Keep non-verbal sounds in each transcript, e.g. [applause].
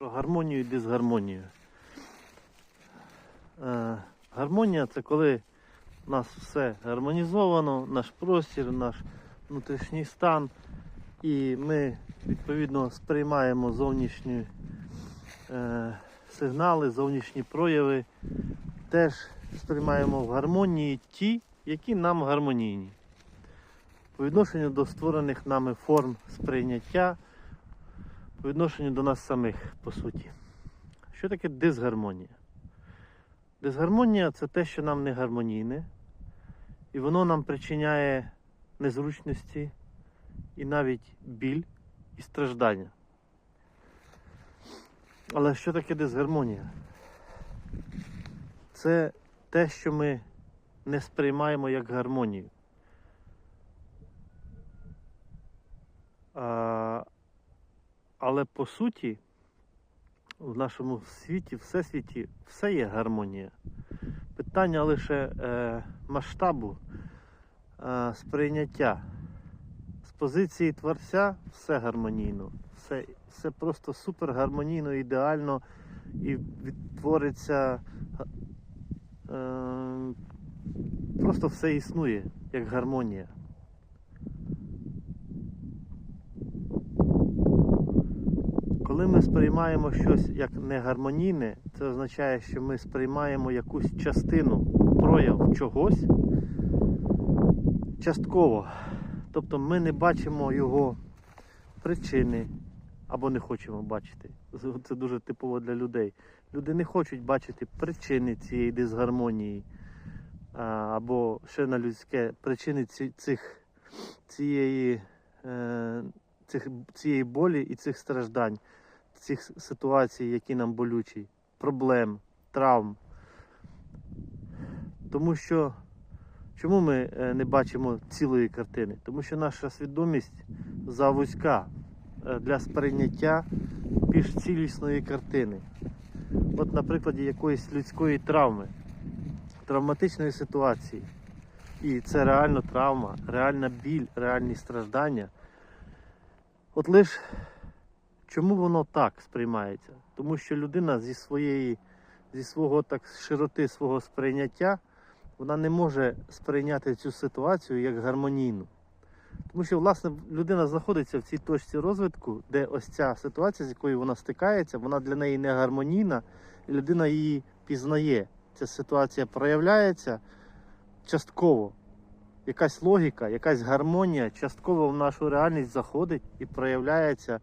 Про гармонію і дисгармонію. Е, гармонія це коли у нас все гармонізовано, наш простір, наш внутрішній стан, і ми відповідно сприймаємо зовнішні е, сигнали, зовнішні прояви, теж сприймаємо в гармонії ті, які нам гармонійні. По відношенню до створених нами форм сприйняття по відношенню до нас самих, по суті. Що таке дисгармонія? Дисгармонія це те, що нам не гармонійне, і воно нам причиняє незручності і навіть біль і страждання. Але що таке дисгармонія? Це те, що ми не сприймаємо як гармонію. А, але по суті, в нашому світі, всесвіті, все є гармонія. Питання лише е, масштабу е, сприйняття. З позиції творця все гармонійно, все, все просто супер гармонійно, ідеально і відтвориться. Е, просто все існує як гармонія. Коли ми сприймаємо щось як негармонійне, це означає, що ми сприймаємо якусь частину, прояв чогось частково. Тобто ми не бачимо його причини або не хочемо бачити. Це дуже типово для людей. Люди не хочуть бачити причини цієї дисгармонії або ще на людське причини цих, цієї, е, цих, цієї болі і цих страждань цих ситуацій, які нам болючі, проблем, травм. Тому що чому ми е, не бачимо цілої картини? Тому що наша свідомість завузька е, для сприйняття більш цілісної картини. От на прикладі якоїсь людської травми, травматичної ситуації. І це реально травма, реальна біль, реальні страждання. От лиш Чому воно так сприймається? Тому що людина зі своєї, зі свого так широти свого сприйняття, вона не може сприйняти цю ситуацію як гармонійну. Тому що, власне, людина знаходиться в цій точці розвитку, де ось ця ситуація, з якою вона стикається, вона для неї не гармонійна, і людина її пізнає. Ця ситуація проявляється частково. Якась логіка, якась гармонія частково в нашу реальність заходить і проявляється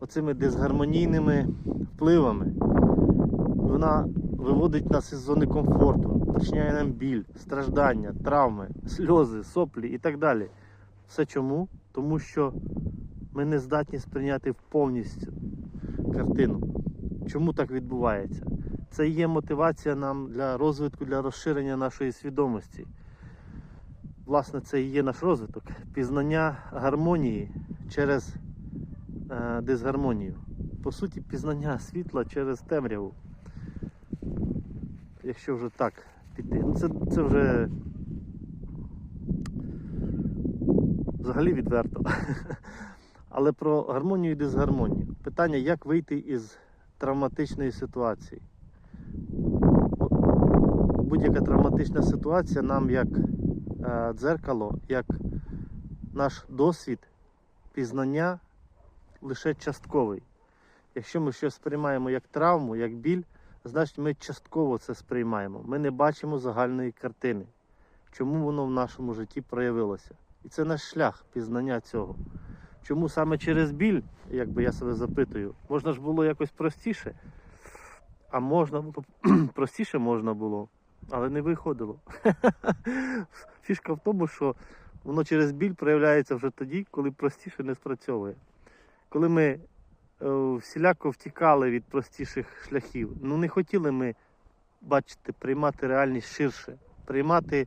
оцими дисгармонійними впливами. Вона виводить нас із зони комфорту, причиняє нам біль, страждання, травми, сльози, соплі і так далі. Все чому? Тому що ми не здатні сприйняти повністю картину. Чому так відбувається? Це є мотивація нам для розвитку, для розширення нашої свідомості. Власне, це і є наш розвиток. Пізнання гармонії через дисгармонію. По суті, пізнання світла через темряву. Якщо вже так піти. Ну, це, це вже взагалі відверто. [laughs] Але про гармонію і дисгармонію. Питання, як вийти із травматичної ситуації. Будь-яка травматична ситуація нам як е, дзеркало, як наш досвід пізнання лише частковий. Якщо ми щось сприймаємо як травму, як біль, значить ми частково це сприймаємо. Ми не бачимо загальної картини, чому воно в нашому житті проявилося. І це наш шлях пізнання цього. Чому саме через біль, якби я себе запитую, можна ж було якось простіше, а можна було [clears throat] простіше можна було, але не виходило. [laughs] Фішка в тому, що воно через біль проявляється вже тоді, коли простіше не спрацьовує. Коли ми е, всіляко втікали від простіших шляхів, ну не хотіли ми бачити, приймати реальність ширше, приймати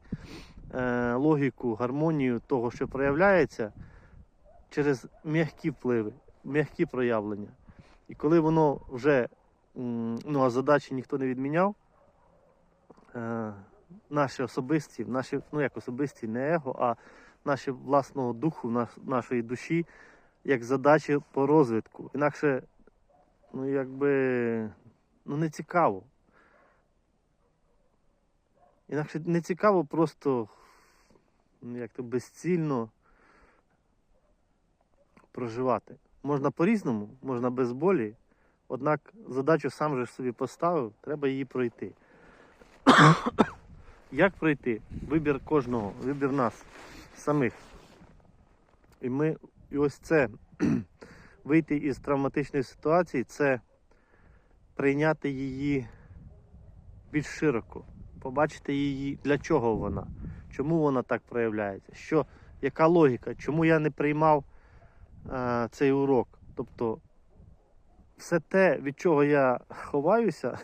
е, логіку, гармонію того, що проявляється через м'які впливи, м'які проявлення. І коли воно вже, ну а задачі ніхто не відміняв, е, наші особисті, наші, ну як особисті, не его, а наші власного духу, наш, нашої душі, як задачі по розвитку. Інакше ну якби ну не цікаво. Інакше не цікаво просто ну, як то безцільно проживати. Можна по-різному, можна без болі, однак задачу сам же собі поставив, треба її пройти. [coughs] Як пройти? Вибір кожного, вибір нас самих. І ми, і ось це [clears throat] вийти із травматичної ситуації це прийняти її більш широко, побачити її, для чого вона, чому вона так проявляється, що, яка логіка, чому я не приймав е, цей урок. Тобто все те, від чого я ховаюся,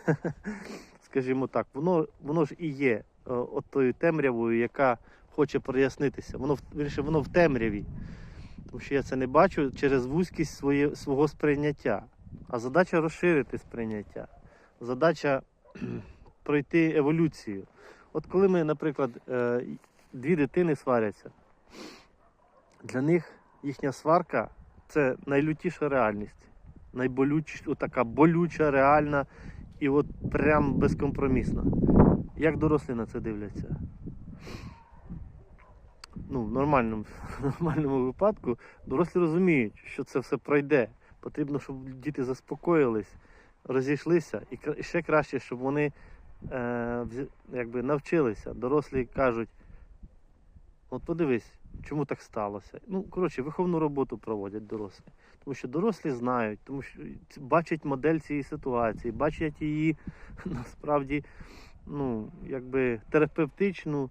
[laughs] скажімо так, воно, воно ж і є е, от тою темрявою, яка хоче прояснитися. Воно, воно в темряві. Тому що я це не бачу через вузькість своє, свого сприйняття. А задача розширити сприйняття. Задача [clears throat] пройти еволюцію. От коли ми, наприклад, е, дві дитини сваряться, для них їхня сварка це найлютіша реальність. Найболюча, така болюча, реальна і от прям безкомпромісна. Як дорослі на це дивляться? Ну, в нормальному, [laughs] в нормальному випадку дорослі розуміють, що це все пройде. Потрібно, щоб діти заспокоїлись, розійшлися, і ще краще, щоб вони е, якби навчилися. Дорослі кажуть: от подивись, чому так сталося. Ну, коротше, виховну роботу проводять дорослі. Тому що дорослі знають, тому що бачать модель цієї ситуації, бачать її [laughs] насправді ну, якби терапевтичну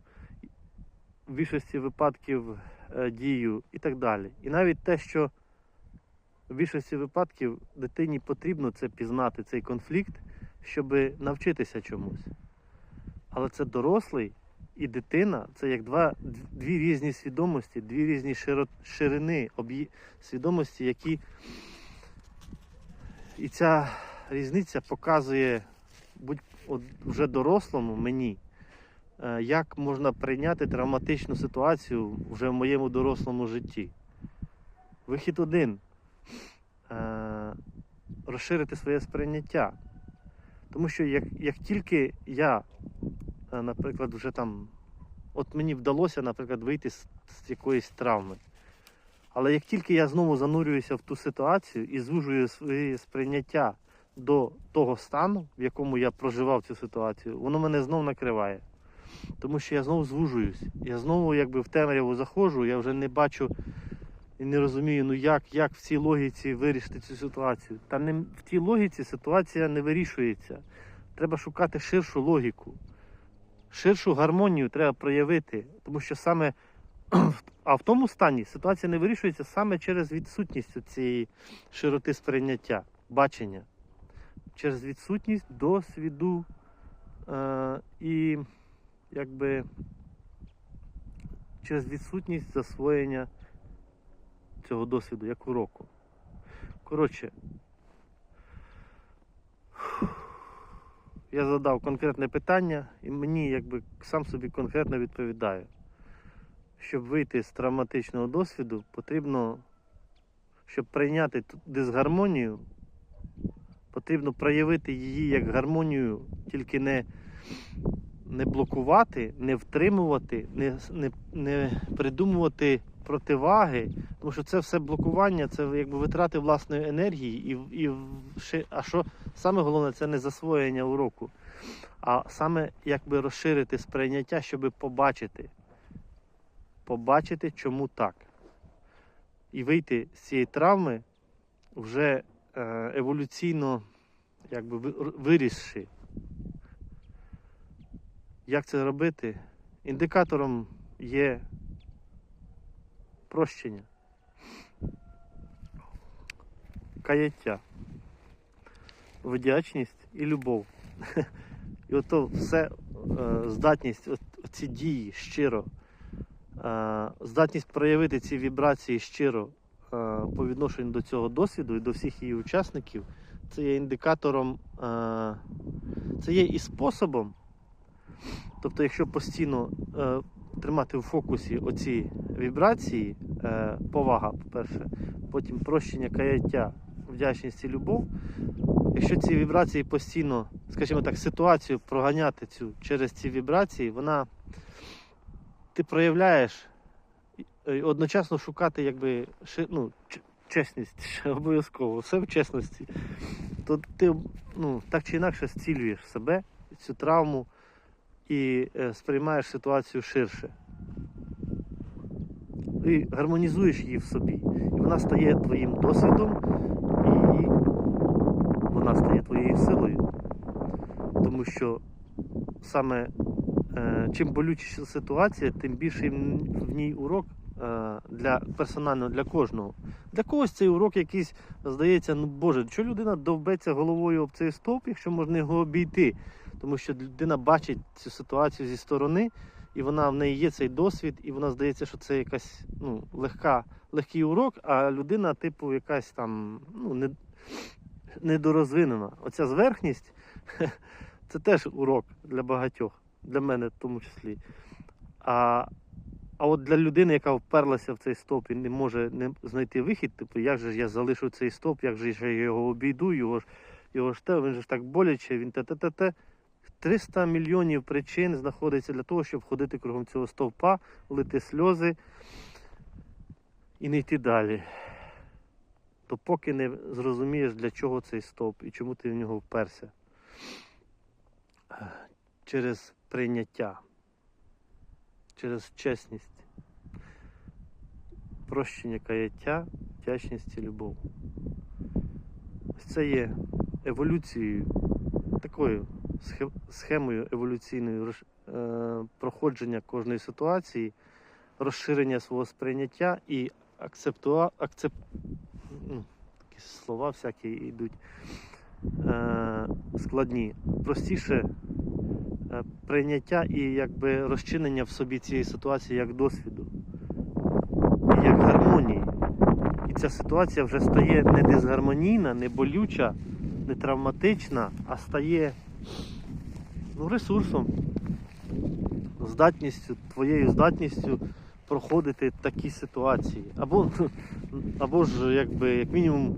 в більшості випадків е, дію і так далі. І навіть те, що в більшості випадків дитині потрібно це пізнати, цей конфлікт, щоб навчитися чомусь. Але це дорослий і дитина це як два, дві різні свідомості, дві різні широ, ширини об'ї- свідомості, які і ця різниця показує будь вже дорослому мені, як можна прийняти травматичну ситуацію вже в моєму дорослому житті. Вихід один е, розширити своє сприйняття. Тому що як, як тільки я, е, наприклад, вже там, от мені вдалося, наприклад, вийти з, з якоїсь травми. Але як тільки я знову занурююся в ту ситуацію і звужую своє сприйняття до того стану, в якому я проживав цю ситуацію, воно мене знов накриває. Тому що я знову звужуюсь. Я знову якби в темряву заходжу, я вже не бачу і не розумію, ну як, як в цій логіці вирішити цю ситуацію. Та не в тій логіці ситуація не вирішується. Треба шукати ширшу логіку. Ширшу гармонію треба проявити, тому що саме [clears throat] а в тому стані ситуація не вирішується саме через відсутність цієї широти сприйняття, бачення, через відсутність досвіду е, і якби через відсутність засвоєння цього досвіду як уроку. Коротше, я задав конкретне питання і мені якби сам собі конкретно відповідаю. Щоб вийти з травматичного досвіду, потрібно, щоб прийняти дисгармонію, потрібно проявити її як гармонію, тільки не, не блокувати, не втримувати, не, не, не придумувати противаги, тому що це все блокування, це якби витрати власної енергії, і, і ще, а що саме головне, це не засвоєння уроку, а саме якби розширити сприйняття, щоб побачити побачити, чому так. І вийти з цієї травми вже е, еволюційно якби, вирісши. Як це робити? Індикатором є прощення, каяття, вдячність і любов. І ото все е, здатність, ці дії щиро е, здатність проявити ці вібрації щиро е, по відношенню до цього досвіду і до всіх її учасників, це є індикатором, це є і способом. Тобто, якщо постійно е, тримати в фокусі оці вібрації, е, повага, по-перше, потім прощення, каяття, вдячність і любов. Якщо ці вібрації постійно, скажімо так, ситуацію проганяти цю через ці вібрації, вона ти проявляєш і- одночасно шукати якби ну, чесність [laughs] обов'язково, все в чесності, то ти ну, так чи інакше зцілюєш себе, цю травму і е, сприймаєш ситуацію ширше. І гармонізуєш її в собі. І вона стає твоїм досвідом, і вона стає твоєю силою. Тому що саме е, чим болючіша ситуація, тим більший в в ній урок е, для персонально для кожного. Для когось цей урок якийсь здається, ну Боже, що людина довбеться головою об цей стовп, якщо можна його обійти. Тому що людина бачить цю ситуацію зі сторони, і вона в неї є цей досвід, і вона здається, що це якась ну, легка, легкий урок, а людина, типу, якась там ну, не, недорозвинена. Оця зверхність [laughs] це теж урок для багатьох, для мене в тому числі. А, а от для людини, яка вперлася в цей стовп і не може не знайти вихід, типу, як же ж я залишу цей стовп, як же я його обійду, його ж, його ж те, він же ж так боляче, він те-те-те-те. 300 мільйонів причин знаходиться для того, щоб ходити кругом цього стовпа, лити сльози і не йти далі. То поки не зрозумієш, для чого цей стовп і чому ти в нього вперся. Через прийняття, через чесність, прощення каяття, вдячність і любов. Ось це є еволюцією, такою схемою еволюційною е, проходження кожної ситуації, розширення свого сприйняття і акцептуа, акцеп... ну, такі слова всякі йдуть е, складні. Простіше е, прийняття і якби розчинення в собі цієї ситуації як досвіду, як гармонії. І ця ситуація вже стає не дисгармонійна, не болюча, не травматична, а стає ну, ресурсом, здатністю, твоєю здатністю проходити такі ситуації. Або, [laughs] або ж, якби, як мінімум,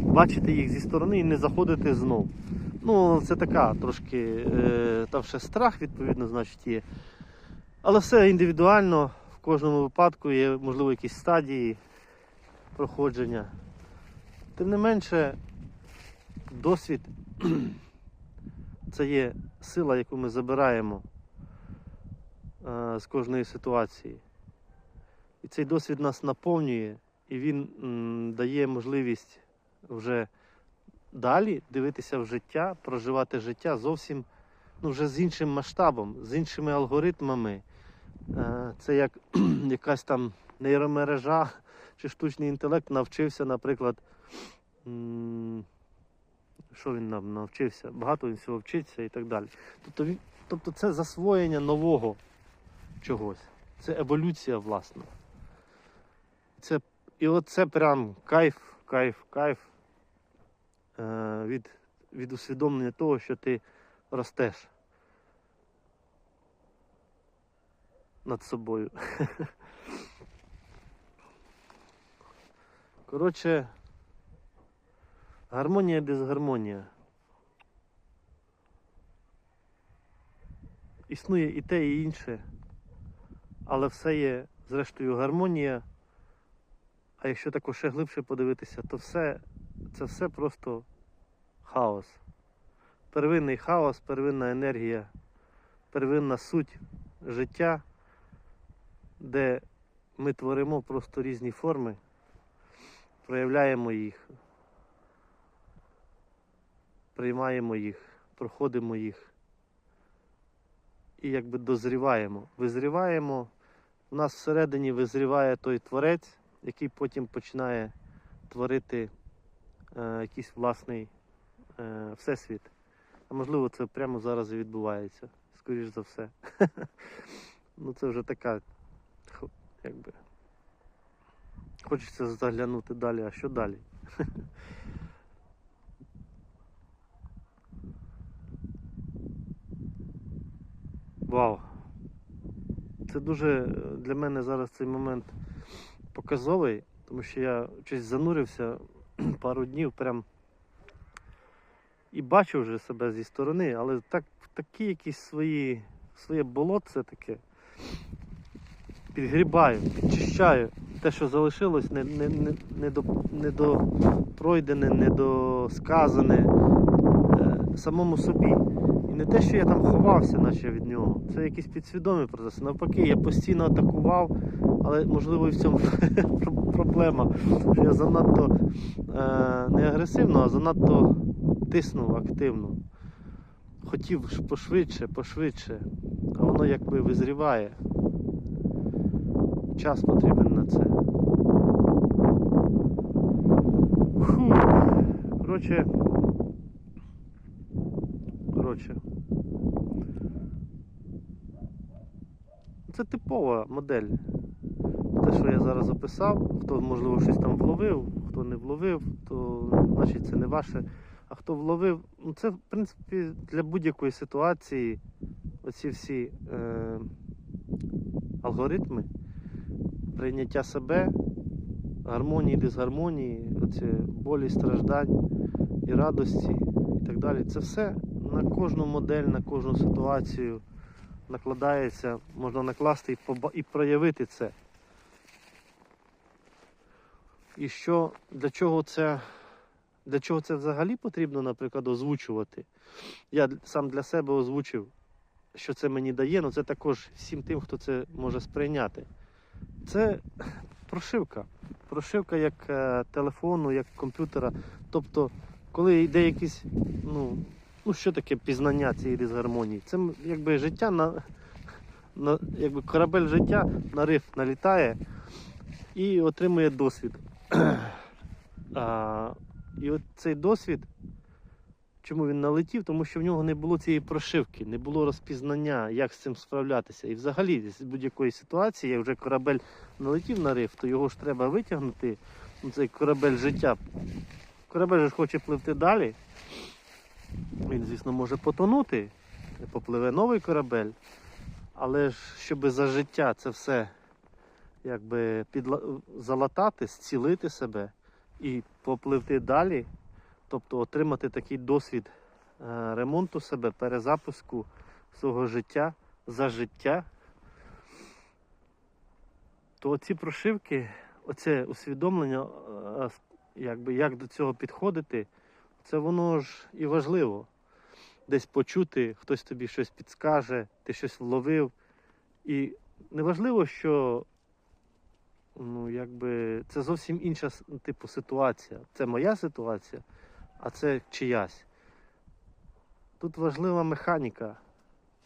бачити їх зі сторони і не заходити знов. Ну, це така трошки, е, там ще страх, відповідно, значить, є. Але все індивідуально, в кожному випадку є, можливо, якісь стадії проходження. Тим не менше, досвід це є сила, яку ми забираємо е, з кожної ситуації. І цей досвід нас наповнює, і він дає можливість вже далі дивитися в життя, проживати життя зовсім ну, вже з іншим масштабом, з іншими алгоритмами. Е, Це як [clears throat] якась там нейромережа чи штучний інтелект навчився, наприклад. Що він нам навчився? Багато він всього вчиться і так далі. Тобто, він, тобто це засвоєння нового чогось. Це еволюція власна. Це, і от це прям кайф, кайф, кайф е, від, від усвідомлення того, що ти ростеш над собою. [laughs] Коротше, гармонія дисгармонія. Існує і те, і інше, але все є, зрештою, гармонія. А якщо також ще глибше подивитися, то все, це все просто хаос. Первинний хаос, первинна енергія, первинна суть життя, де ми творимо просто різні форми, проявляємо їх, приймаємо їх, проходимо їх і якби дозріваємо. Визріваємо. У нас всередині визріває той творець, який потім починає творити е, якийсь власний е, всесвіт. А можливо, це прямо зараз і відбувається, скоріш за все. [laughs] ну це вже така, якби. Хочеться заглянути далі, а що далі? [laughs] Вау! Це дуже е, для мене зараз цей момент показовий, тому що я щось занурився [clears throat] пару днів прям і бачу вже себе зі сторони, але так, такі якісь свої, своє болотце таке. Підгрібаю, підчищаю. Те, що залишилось, не, не, не, не, до, е, самому собі. Не те, що я там ховався, наче від нього. Це якісь підсвідомі процеси. Навпаки, я постійно атакував, але можливо і в цьому [laughs] проблема. Що я занадто е, не агресивно, а занадто тиснув активно. Хотів пошвидше, пошвидше, а воно якби визріває. Час потрібен на це. Фу. Коротше. Це типова модель. Те, що я зараз описав, хто можливо щось там вловив, хто не вловив, то значить це не ваше. А хто вловив, ну це в принципі для будь-якої ситуації оці всі е, алгоритми прийняття себе, гармонії, дисгармонії, оці болі, страждань і радості і так далі. Це все на кожну модель, на кожну ситуацію накладається, можна накласти і, проявити це. І що для чого це для чого це взагалі потрібно, наприклад, озвучувати? Я сам для себе озвучив, що це мені дає, але це також всім тим, хто це може сприйняти. Це прошивка. Прошивка як е, телефону, як комп'ютера. Тобто, коли йде якісь, ну, ну що таке пізнання цієї дисгармонії? Це якби життя на, на якби корабель життя на риф налітає і отримує досвід. [clears throat] А, і от цей досвід, чому він налетів? Тому що в нього не було цієї прошивки, не було розпізнання, як з цим справлятися. І взагалі з будь-якої ситуації, як вже корабель налетів на риф, то його ж треба витягнути. Ну, Цей корабель життя. Корабель же хоче пливти далі. Він, звісно, може потонути, попливе новий корабель. Але ж, щоб за життя це все якби підла... залатати, зцілити себе і попливти далі, тобто отримати такий досвід е, ремонту себе, перезапуску свого життя за життя, то ці прошивки, оце усвідомлення, е, якби як до цього підходити, це воно ж і важливо. Десь почути, хтось тобі щось підскаже, ти щось вловив. І неважливо, що ну, якби, це зовсім інша типу ситуація. Це моя ситуація, а це чиясь. Тут важлива механіка,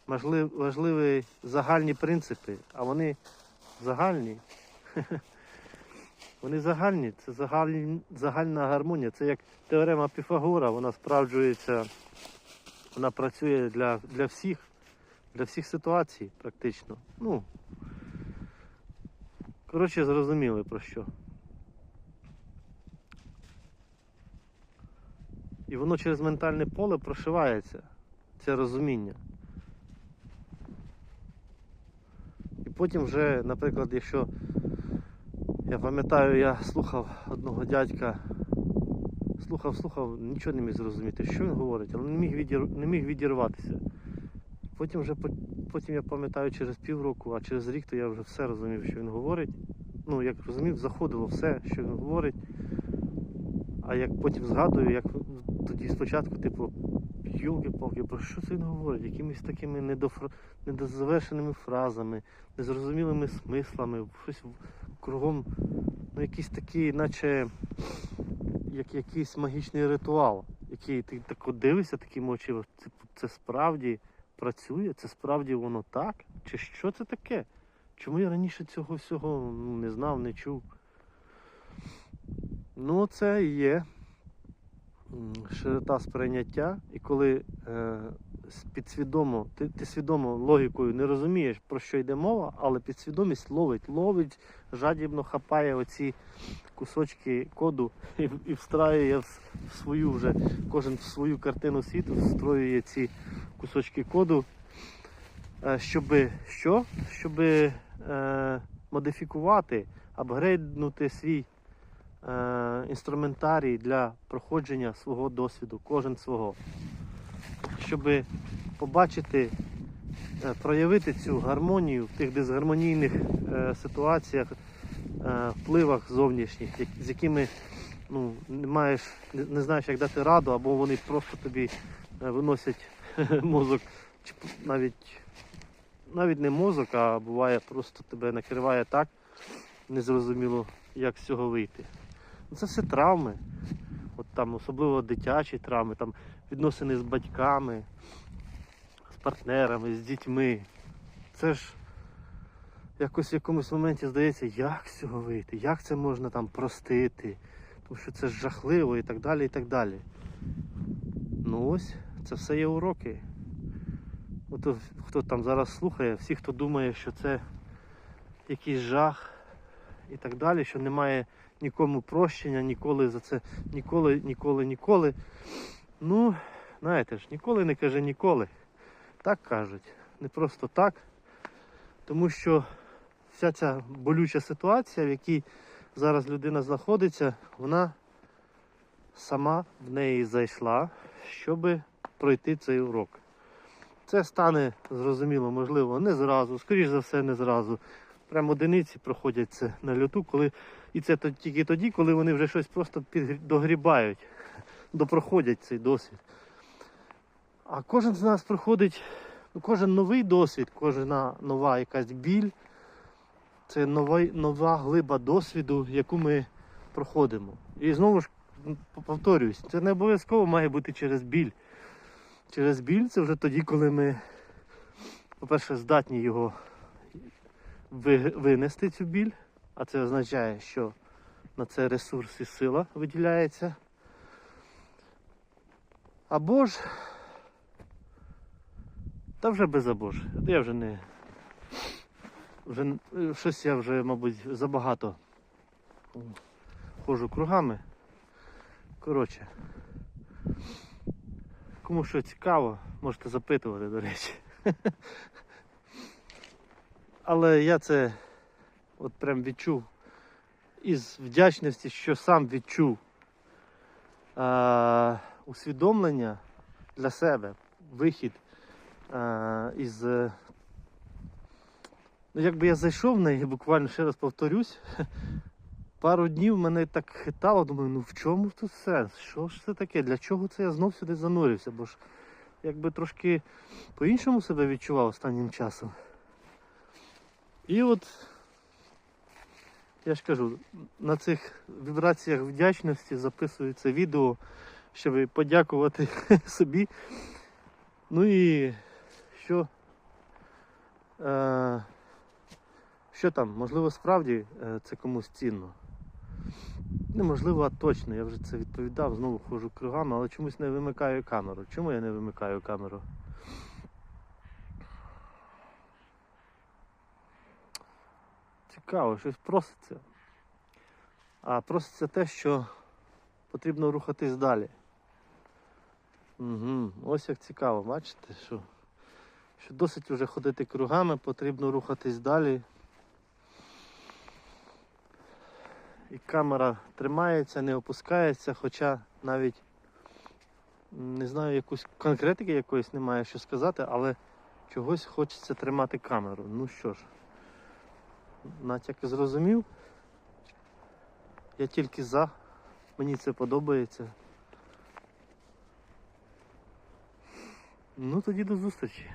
важлив, важливі загальні принципи, а вони загальні. [laughs] Вони загальні, це загальні, загальна гармонія. Це як теорема Піфагора, вона справджується, вона працює для, для всіх, для всіх ситуацій практично. Ну, коротше, зрозуміли про що. І воно через ментальне поле прошивається, це розуміння. І потім вже, наприклад, якщо я пам'ятаю, я слухав одного дядька, слухав, слухав, нічого не міг зрозуміти, що він говорить, але не міг, відір... не міг відірватися. Потім вже потім я пам'ятаю через півроку, а через рік то я вже все розумів, що він говорить. Ну, як розумів, заходило все, що він говорить. А як потім згадую, як тоді спочатку, типу, йолки-палки, про що це він говорить? Якимись такими недозавершеними фразами, незрозумілими смислами, щось кругом, ну якийсь такий, наче як якийсь магічний ритуал, який ти так дивишся такими очима, це, це справді працює, це справді воно так? Чи що це таке? Чому я раніше цього всього ну, не знав, не чув? Ну, це і є широта сприйняття, і коли е, підсвідомо, ти, ти свідомо логікою не розумієш, про що йде мова, але підсвідомість ловить, ловить, жадібно хапає оці кусочки коду і, і встраює в, в свою вже, кожен в свою картину світу, встроює ці кусочки коду, е, щоби що? Щоби е, модифікувати, апгрейднути свій інструментарій для проходження свого досвіду, кожен свого. Щоб побачити, е, проявити цю гармонію в тих дисгармонійних е, ситуаціях, е, впливах зовнішніх, з якими ну, не маєш, не, знаєш, як дати раду, або вони просто тобі е, виносять [laughs] мозок, чи навіть, навіть не мозок, а буває просто тебе накриває так, незрозуміло, як з цього вийти. Ну, Це все травми. От там особливо дитячі травми, там відносини з батьками, з партнерами, з дітьми. Це ж якось в якомусь моменті здається, як цього вийти, як це можна там простити, тому що це ж жахливо і так далі, і так далі. Ну ось, це все є уроки. От хто там зараз слухає, всі, хто думає, що це якийсь жах і так далі, що немає нікому прощення, ніколи за це, ніколи, ніколи, ніколи. Ну, знаєте ж, ніколи не каже ніколи. Так кажуть. Не просто так. Тому що вся ця болюча ситуація, в якій зараз людина знаходиться, вона сама в неї зайшла, щоб пройти цей урок. Це стане зрозуміло, можливо, не зразу, скоріш за все, не зразу. Прямо одиниці проходять це на льоту, коли і це тільки тоді, коли вони вже щось просто підгрі- догрібають, [laughs] допроходять цей досвід. А кожен з нас проходить, ну, кожен новий досвід, кожна нова якась біль, це нова, нова глиба досвіду, яку ми проходимо. І знову ж повторююсь, це не обов'язково має бути через біль. Через біль це вже тоді, коли ми, по-перше, здатні його винести цю біль, а це означає, що на це ресурс і сила виділяється. Або ж, та вже без або ж. Я вже не. Вже е, щось я вже, мабуть, забагато м, ходжу кругами. Коротше. Кому що цікаво, можете запитувати, до речі. [laughs] Але я це от прям відчув із вдячності, що сам відчув е, усвідомлення для себе, вихід е, із. е, Ну, якби я зайшов в неї, буквально ще раз повторюсь, [laughs] пару днів мене так хитало, думаю, ну в чому тут сенс? Що ж це таке? Для чого це я знов сюди занурився? Бо ж якби трошки по-іншому себе відчував останнім часом. І от я ж кажу, на цих вібраціях вдячності записую це відео, щоб подякувати [laughs] собі. Ну і що? Е, що там? Можливо, справді е, це комусь цінно. Неможливо, а точно. Я вже це відповідав, знову ходжу кругами, але чомусь не вимикаю камеру. Чому я не вимикаю камеру? Цікаво, щось проситься. А проситься те, що потрібно рухатись далі. Угу. Ось як цікаво, бачите, що, що досить вже ходити кругами, потрібно рухатись далі. І камера тримається, не опускається, хоча навіть не знаю, якусь конкретики якоїсь немає що сказати, але чогось хочеться тримати камеру. Ну що ж, натяк зрозумів. Я тільки за, мені це подобається. Ну тоді до зустрічі.